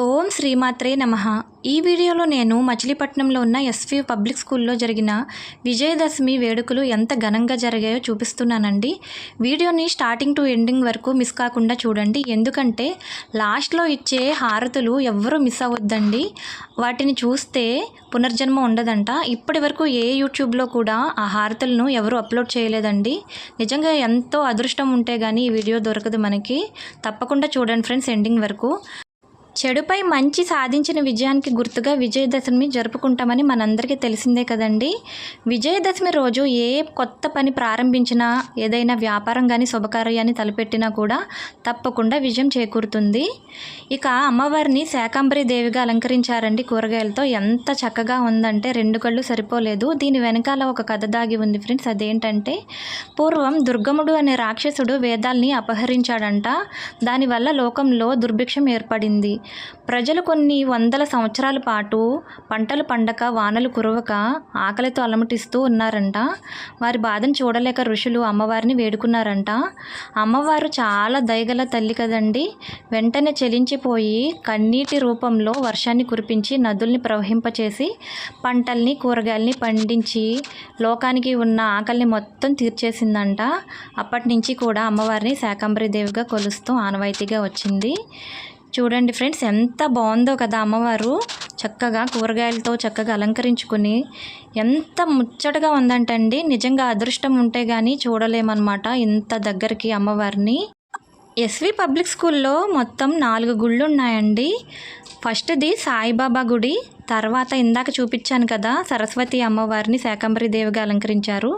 ఓం శ్రీమాత్రే నమ. ఈ వీడియోలో నేను మచిలీపట్నంలో ఉన్న ఎస్వి పబ్లిక్ స్కూల్లో జరిగిన విజయదశమి వేడుకలు ఎంత ఘనంగా జరిగాయో చూపిస్తున్నానండి. వీడియోని స్టార్టింగ్ టు ఎండింగ్ వరకు మిస్ కాకుండా చూడండి. ఎందుకంటే లాస్ట్లో ఇచ్చే హారతులు ఎవ్వరూ మిస్ అవ్వద్దండి. వాటిని చూస్తే పునర్జన్మ ఉండదంట. ఇప్పటి వరకు ఏ యూట్యూబ్లో కూడా ఆ హారతులను ఎవరు అప్లోడ్ చేయలేదండి. నిజంగా ఎంతో అదృష్టం ఉంటే కానీ ఈ వీడియో దొరకదు మనకి. తప్పకుండా చూడండి ఫ్రెండ్స్ ఎండింగ్ వరకు. చెడుపై మంచి సాధించిన విజయానికి గుర్తుగా విజయదశమి జరుపుకుంటామని మనందరికీ తెలిసిందే కదండి. విజయదశమి రోజు ఏ కొత్త పని ప్రారంభించినా ఏదైనా వ్యాపారం కానీ శుభకార్యాన్ని తలపెట్టినా కూడా తప్పకుండా విజయం చేకూరుతుంది. ఇక అమ్మవారిని శాకాంబరి దేవిగా అలంకరించారండి కూరగాయలతో. ఎంత చక్కగా ఉందంటే రెండు కళ్ళు సరిపోలేదు. దీని వెనకాల ఒక కథ దాగి ఉంది ఫ్రెండ్స్. అదేంటంటే పూర్వం దుర్గముడు అనే రాక్షసుడు వేదాల్ని అపహరించాడంట. దానివల్ల లోకంలో దుర్భిక్షం ఏర్పడింది. ప్రజలు కొన్ని వందల సంవత్సరాల పాటు పంటలు పండక వానలు కురవక ఆకలితో అలమటిస్తూ ఉన్నారంట. వారి బాధను చూడలేక ఋషులు అమ్మవారిని వేడుకున్నారంట. అమ్మవారు చాలా దయగల తల్లి కదండి. వెంటనే చెలించిపోయి కన్నీటి రూపంలో వర్షాన్ని కురిపించి నదుల్ని ప్రవహింపచేసి పంటల్ని కూరగాయల్ని పండించి లోకానికి ఉన్న ఆకలిని మొత్తం తీర్చేసిందంట. అప్పటి నుంచి కూడా అమ్మవారిని శాకంబరి దేవిగా కొలుస్తూ ఆనవాయితీగా వచ్చింది. చూడండి ఫ్రెండ్స్ ఎంత బాగుందో కదా అమ్మవారు. చక్కగా కూరగాయలతో చక్కగా అలంకరించుకుని ఎంత ముచ్చటగా ఉందంటండి. నిజంగా అదృష్టం ఉంటే కానీ చూడలేమన్నమాట ఇంత దగ్గరికి అమ్మవారిని. ఎస్వి పబ్లిక్ స్కూల్లో మొత్తం నాలుగు గుళ్ళు ఉన్నాయండి ఫస్ట్ది సాయిబాబా గుడి తర్వాత ఇందాక చూపించాను కదా సరస్వతి అమ్మవారిని శాకంబరి దేవిగా అలంకరించారు.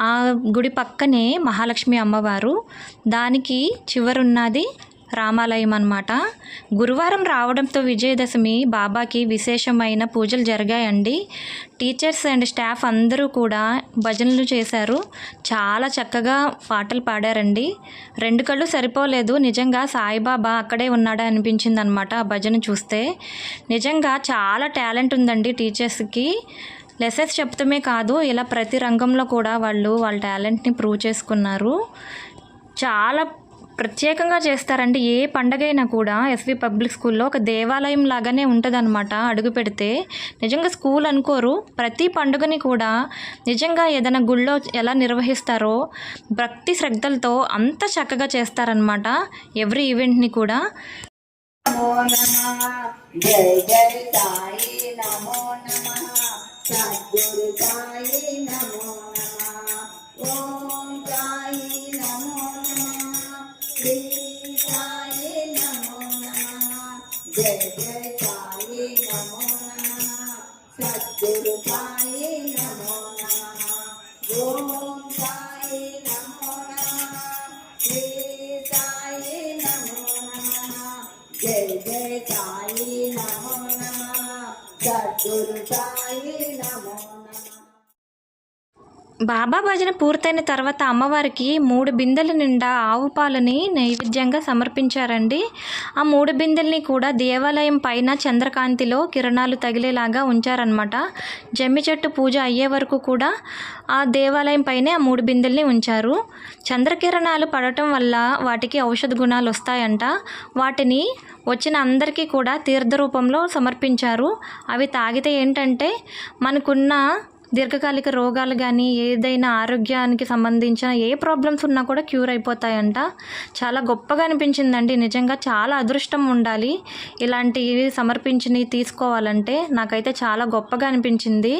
ఆ గుడి పక్కనే మహాలక్ష్మి అమ్మవారు. దానికి చివరున్నది రామాలయం అన్నమాట గురువారం రావడంతో విజయదశమి బాబాకి విశేషమైన పూజలు జరిగాయండి. టీచర్స్ అండ్ స్టాఫ్ అందరూ కూడా భజనలు చేశారు. చాలా చక్కగా పాటలు పాడారండి. రెండు కళ్ళు సరిపోలేదు. నిజంగా సాయిబాబా అక్కడే ఉన్నాడా అనిపించింది అనమాట ఆ భజన చూస్తే. నిజంగా చాలా టాలెంట్ ఉందండి టీచర్స్కి. లెసెస్ చెప్తమే కాదు ఇలా ప్రతి రంగంలో కూడా వాళ్ళు వాళ్ళ టాలెంట్ని ప్రూవ్ చేసుకున్నారు. చాలా ప్రత్యేకంగా చేస్తారండి ఏ పండగైనా కూడా ఎస్వి పబ్లిక్ స్కూల్లో ఒక దేవాలయం లాగానే ఉంటుందన్నమాట అడుగు పెడితే. నిజంగా స్కూల్ అనుకోరు. ప్రతి పండుగని కూడా నిజంగా ఏదైనా గుళ్ళో ఎలా నిర్వహిస్తారో భక్తి శ్రద్ధలతో అంత చక్కగా చేస్తారనమాట ఎవ్రీ ఈవెంట్ని కూడా. నమో నమో. నమో జయ జయ సాయి నమో నమః సద్గురు సాయి నమో నమః బాబా భజన పూర్తయిన తర్వాత అమ్మవారికి మూడు బిందెల నిండా ఆవు పాలని నైవేద్యంగా సమర్పించారండి. ఆ మూడు బిందెల్ని కూడా దేవాలయం పైన చంద్రకాంతిలో కిరణాలు తగిలేలాగా ఉంచారనమాట జమ్మి చెట్టు పూజ అయ్యే వరకు కూడా ఆ దేవాలయం పైనే ఆ మూడు బిందెల్ని ఉంచారు. చంద్రకిరణాలు పడటం వల్ల వాటికి ఔషధ గుణాలు వస్తాయంట. వాటిని వచ్చిన అందరికీ కూడా తీర్థ రూపంలో సమర్పించారు. అవి తాగితే ఏంటంటే మనకున్న దీర్ఘకాలిక రోగాలు కానీ ఏదైనా ఆరోగ్యానికి సంబంధించిన ఏ ప్రాబ్లమ్స్ ఉన్నా కూడా క్యూర్ అయిపోతాయంట. చాలా గొప్పగా అనిపించిందండి. నిజంగా చాలా అదృష్టం ఉండాలి. ఇలాంటివి సమర్పించినవి తీసుకోవాలంటే నాకైతే చాలా గొప్పగా అనిపించింది.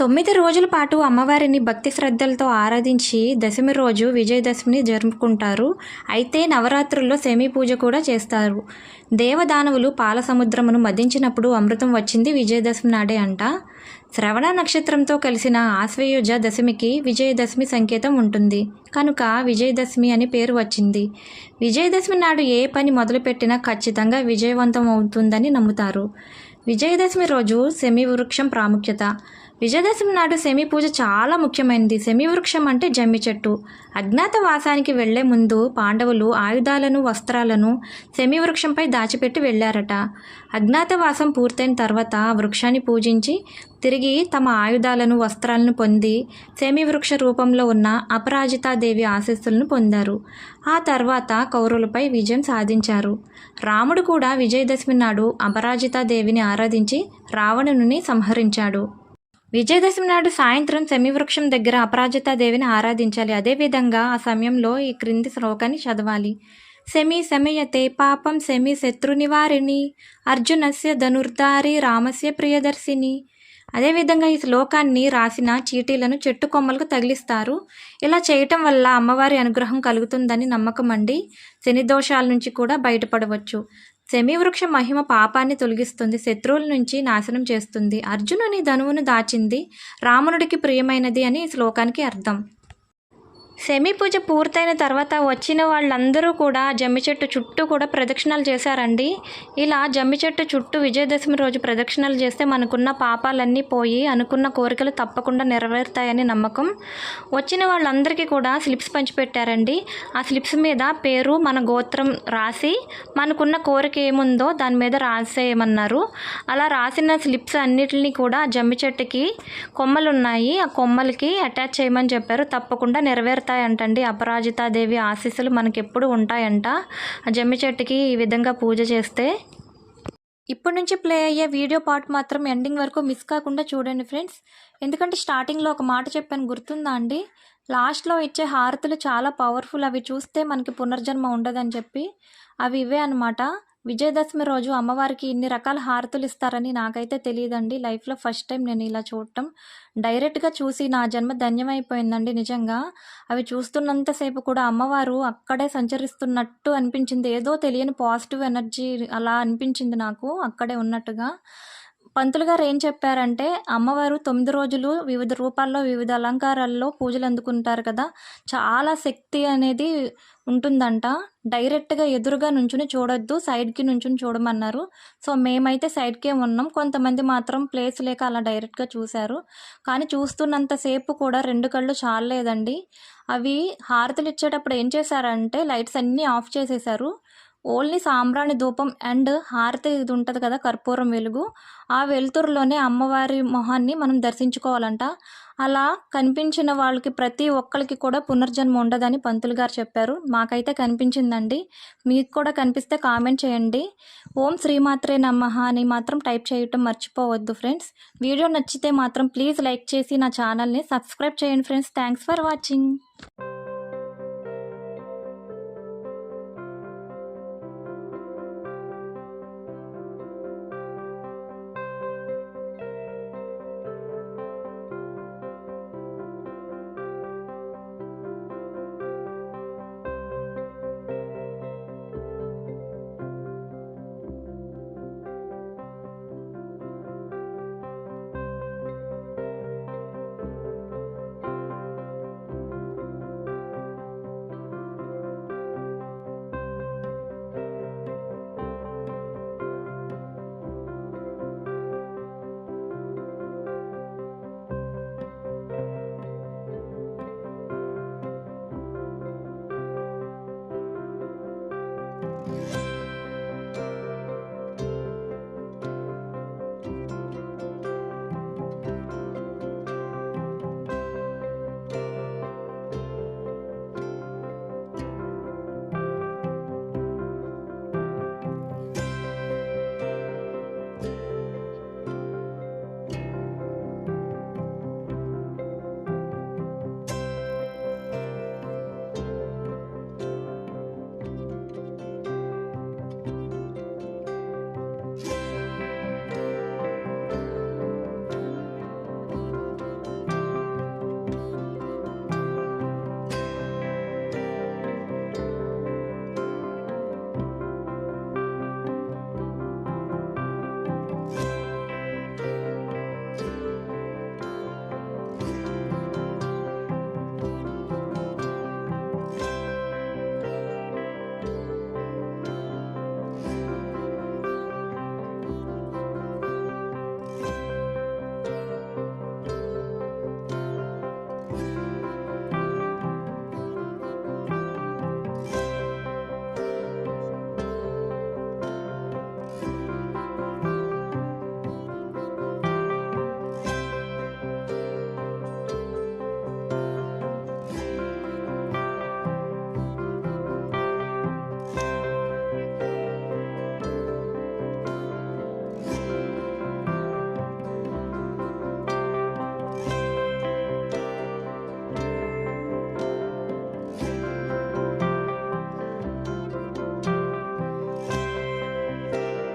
తొమ్మిది రోజుల పాటు అమ్మవారిని భక్తి శ్రద్ధలతో ఆరాధించి దశమి రోజు విజయదశమిని జరుపుకుంటారు. అయితే నవరాత్రుల్లో సెమీ పూజ కూడా చేస్తారు. దేవదానవులు పాల సముద్రమును మదించినప్పుడు అమృతం వచ్చింది విజయదశమి నాడే అంట. శ్రవణ నక్షత్రంతో కలిసిన ఆశ్వయుజ దశమికి విజయదశమి సంకేతం ఉంటుంది. కనుక విజయదశమి అని పేరు వచ్చింది. విజయదశమి నాడు ఏ పని మొదలుపెట్టినా ఖచ్చితంగా విజయవంతం అవుతుందని నమ్ముతారు. విజయదశమి రోజు సెమి వృక్షం ప్రాముఖ్యత. విజయదశమి నాడు సెమి పూజ చాలా ముఖ్యమైనది. సెమి వృక్షం అంటే జమ్మి చెట్టు. అజ్ఞాతవాసానికి వెళ్ళే ముందు పాండవులు ఆయుధాలను వస్త్రాలను సెమి వృక్షంపై దాచిపెట్టి వెళ్ళారట అజ్ఞాతవాసం పూర్తయిన తర్వాత ఆ వృక్షాన్ని పూజించి తిరిగి తమ ఆయుధాలను వస్త్రాలను పొంది సెమి వృక్ష రూపంలో ఉన్న అపరాజితాదేవి ఆశీస్సులను పొందారు. ఆ తర్వాత కౌరవులపై విజయం సాధించారు. రాముడు కూడా విజయదశమి నాడు అపరాజితాదేవిని ఆరాధించి రావణుని సంహరించాడు. విజయదశమి నాడు సాయంత్రం శమివృక్షం దగ్గర అపరాజితాదేవిని ఆరాధించాలి. అదేవిధంగా ఆ సమయంలో ఈ క్రింది శ్లోకాన్ని చదవాలి. శమి శమయతే పాపం శమి శత్రునివారిణి అర్జునస్య ధనుర్ధారి రామస్య ప్రియదర్శిని. అదేవిధంగా ఈ శ్లోకాన్ని రాసిన చీటీలను చెట్టు కొమ్మలకు తగిలిస్తారు. ఇలా చేయటం వల్ల అమ్మవారి అనుగ్రహం కలుగుతుందని నమ్మకం అండి. శని దోషాల నుంచి కూడా బయటపడవచ్చు. శమీవృక్ష మహిమ పాపాన్ని తొలగిస్తుంది శత్రువుల నుంచి నాశనం చేస్తుంది. అర్జునుని ధనువును దాచింది రావణుడికి ప్రియమైనది అని ఈ శ్లోకానికి అర్థం. సెమీ పూజ పూర్తయిన తర్వాత వచ్చిన వాళ్ళందరూ కూడా జమ్మి చెట్టు చుట్టూ కూడా ప్రదక్షిణలు చేశారండి. ఇలా జమ్మి చెట్టు చుట్టూ విజయదశమి రోజు ప్రదక్షిణలు చేస్తే మనకున్న పాపాలన్నీ పోయి అనుకున్న కోరికలు తప్పకుండా నెరవేరుతాయని నమ్మకం. వచ్చిన వాళ్ళందరికీ కూడా స్లిప్స్ పంచిపెట్టారండి. ఆ స్లిప్స్ మీద పేరు మన గోత్రం రాసి మనకున్న కోరిక ఏముందో దాని మీద రాసేయమన్నారు. అలా రాసిన స్లిప్స్ అన్నిటిని కూడా జమ్మి చెట్టుకి కొమ్మలు ఉన్నాయి ఆ కొమ్మలకి అటాచ్ చేయమని చెప్పారు. తప్పకుండా వస్తాయంటండి అపరాజితాదేవి ఆశీస్సులు మనకెప్పుడు ఉంటాయంట. జమ్మి చెట్టుకి ఈ విధంగా పూజ చేస్తే. ఇప్పటి నుంచి ప్లే అయ్యే వీడియో పార్ట్ మాత్రం ఎండింగ్ వరకు మిస్ కాకుండా చూడండి ఫ్రెండ్స్. ఎందుకంటే స్టార్టింగ్లో ఒక మాట చెప్పాను. గుర్తుందా అండి? లాస్ట్లో ఇచ్చే హారతులు చాలా పవర్ఫుల్. అవి చూస్తే మనకి పునర్జన్మ ఉండదని చెప్పి. అవి ఇవే అనమాట విజయదశమి రోజు అమ్మవారికి ఇన్ని రకాల హారతులు ఇస్తారని నాకైతే తెలియదండి. లైఫ్లో ఫస్ట్ టైం నేను ఇలా చూడటం. డైరెక్ట్గా చూసి నా జన్మ ధన్యమైపోయిందండి నిజంగా. అవి చూస్తున్నంతసేపు కూడా అమ్మవారు అక్కడే సంచరిస్తున్నట్టు అనిపించింది. ఏదో తెలియని పాజిటివ్ ఎనర్జీ అలా అనిపించింది నాకు అక్కడే ఉన్నట్టుగా. పంతులు గారు ఏం చెప్పారంటే అమ్మవారు తొమ్మిది రోజులు వివిధ రూపాల్లో వివిధ అలంకారాల్లో పూజలు అందుకుంటారు కదా చాలా శక్తి అనేది ఉంటుందంట. డైరెక్ట్గా ఎదురుగా నుంచుని చూడొద్దు సైడ్కి నుంచుని చూడమన్నారు. సో మేమైతే సైడ్కే ఉన్నాం. కొంతమంది మాత్రం ప్లేస్ లేక అలా డైరెక్ట్గా చూశారు. కానీ చూస్తున్నంతసేపు కూడా రెండు కళ్ళు చాలలేదండి. అవి హారతులు ఇచ్చేటప్పుడు ఏం చేశారంటే లైట్స్ అన్నీ ఆఫ్ చేసేసారు ఓన్లీ సాంబ్రాణి ధూపం అండ్ హారతి ఇది ఉంటుంది కదా కర్పూరం వెలుగు. ఆ వెలుతురులోనే అమ్మవారి మొహాన్ని మనం దర్శించుకోవాలంట. అలా కనిపించిన వాళ్ళకి ప్రతి ఒక్కరికి కూడా పునర్జన్మ ఉండదని పంతులు గారు చెప్పారు. మాకైతే కనిపించిందండి. మీకు కూడా కనిపిస్తే కామెంట్ చేయండి. ఓం శ్రీమాత్రే నమః అని మాత్రం టైప్ చేయటం మర్చిపోవద్దు ఫ్రెండ్స్. వీడియో నచ్చితే మాత్రం ప్లీజ్ లైక్ చేసి నా ఛానల్ని సబ్స్క్రైబ్ చేయండి ఫ్రెండ్స్. Thanks for watching.